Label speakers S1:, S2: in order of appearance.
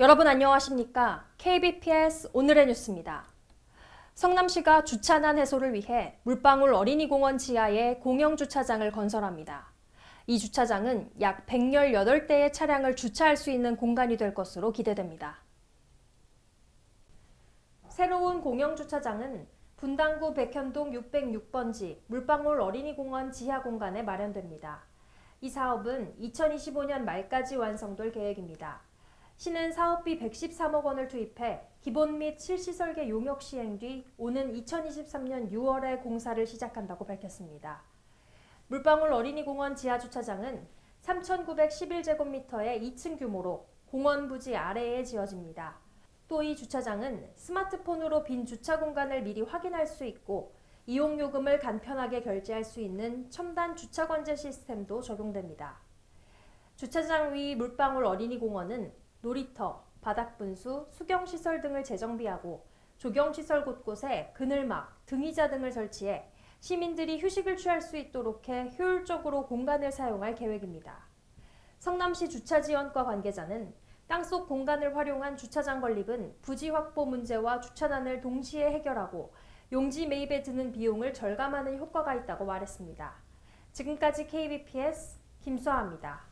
S1: 여러분 안녕하십니까? KBPS 오늘의 뉴스입니다. 성남시가 주차난 해소를 위해 물방울 어린이공원 지하에 공영 주차장을 건설합니다. 이 주차장은 약 118대의 차량을 주차할 수 있는 공간이 될 것으로 기대됩니다. 새로운 공영 주차장은 분당구 백현동 606번지 물방울 어린이공원 지하 공간에 마련됩니다. 이 사업은 2025년 말까지 완성될 계획입니다. 시는 사업비 113억 원을 투입해 기본 및 실시 설계 용역 시행 뒤 오는 2023년 6월에 공사를 시작한다고 밝혔습니다. 물방울 어린이공원 지하주차장은 3,911제곱미터의 2층 규모로 공원 부지 아래에 지어집니다. 또 이 주차장은 스마트폰으로 빈 주차 공간을 미리 확인할 수 있고 이용 요금을 간편하게 결제할 수 있는 첨단 주차 관제 시스템도 적용됩니다. 주차장 위 물방울 어린이공원은 놀이터, 바닥 분수, 수경 시설 등을 재정비하고 조경 시설 곳곳에 그늘막, 등의자 등을 설치해 시민들이 휴식을 취할 수 있도록 해 효율적으로 공간을 사용할 계획입니다. 성남시 주차지원과 관계자는 땅속 공간을 활용한 주차장 건립은 부지 확보 문제와 주차난을 동시에 해결하고 용지 매입에 드는 비용을 절감하는 효과가 있다고 말했습니다. 지금까지 KBPS 김수아입니다.